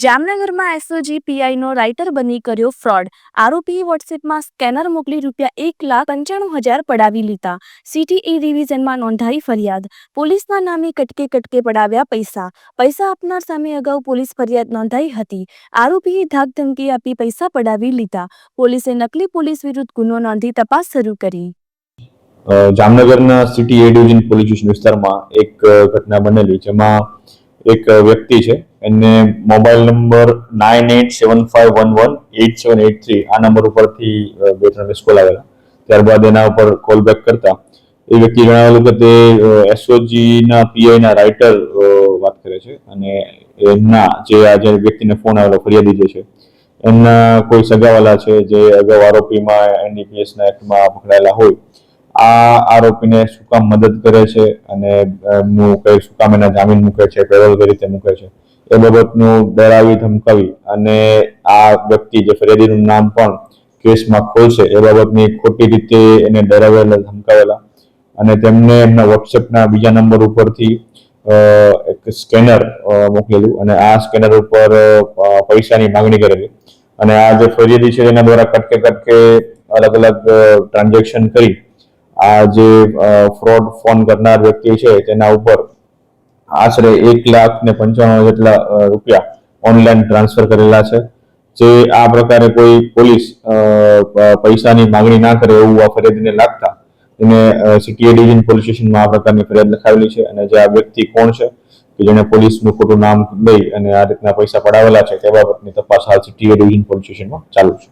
જામનગરમાં SOG પીઆઈનો writer બની કર્યો ફ્રોડ આરોપીએ વોટ્સએપમાં સ્કેનર મોકલી રૂપિયા એક લાખ પંચાણું હજાર પડાવી લીધા. સિટી એ ડિવિઝનમાં નોંધાઈ ફરિયાદ. પોલીસના નામે કટકે કટકે પડાવ્યા પૈસા. પૈસા આપનાર સામે અગાઉ પોલીસ ફરિયાદ નોંધાઈ હતી. આરોપીએ ધાકધમકી આપી પૈસા પડાવી લીધા. પોલીસે નકલી પોલીસ વિરુદ્ધ ગુનો નોંધી તપાસ શરૂ કરી. જામનગરના સિટી એ ડિવિઝન પોલીસ વિસ્તારમાં એક ઘટના બનેલી, જેમાં એક વ્યક્તિ છે. એને mobile number nine eight seven five one one, eight seven eight three, આ નંબર ઉપરથી બે ત્રણ મિસ કોલ આવેલા. ત્યારબાદ એના ઉપર કોલ બેક કરતા. એ વ્યક્તિ જણાવેલું કે તે એસઓજીના પીઆઈના રાઇટર વાત કરે છે. અને એમના જે આ જે વ્યક્તિને ફોન આવેલો, ફરિયાદી જે છે, એમના કોઈ સગાવાલા છે, જે અગાઉ આરોપીમાં, એનડીપીએસના એક્ટમાં પકડાયેલા હોય આ આરોપીને શું કામ મદદ કરે છે અને કઈ શું કામ એના જામીન મૂકે છે પેરોલ કઈ રીતે મૂકે છે, એ બાબતનું ડરાવી, ધમકાવી અને આ વ્યક્તિ જે ફરિયાદીનું નામ પણ કેસમાં ખોલશે, એ બાબતની ખોટી રીતે એને ડરાવેલા, ધમકાવેલા અને તેમને એમના વોટ્સએપના બીજા નંબર ઉપરથી એક સ્કેનર મોકલેલું અને આ સ્કેનર ઉપર પૈસાની માંગણી કરેલી અને આ જે ફરિયાદી છે, તેના દ્વારા કટકે કટકે અલગ અલગ ટ્રાન્ઝેક્શન કરી આ જે ફ્રોડ ફોન કરનાર વ્યક્તિ છે, તેના ઉપર આશરે એક લાખ ને પંચાણું જેટલા રૂપિયા ઓનલાઈન ટ્રાન્સફર કરેલા છે. જે આ પ્રકારે કોઈ પોલીસ પૈસાની માંગણી ના કરે એવું આ ફરિયાદીને લાગતા, એને સિટી ડિવિઝન પોલીસ સ્ટેશનમાં આ પ્રકારની ફરિયાદ લખાવેલી છે અને જે આ વ્યક્તિ કોણ છે, કે જેને પોલીસનું ખોટું નામ લઈ અને આ રીતના પૈસા પડાવેલા છે, તે બાબતની તપાસ હાલ સિટી ડિવિઝન પોલીસ સ્ટેશનમાં ચાલુ છે.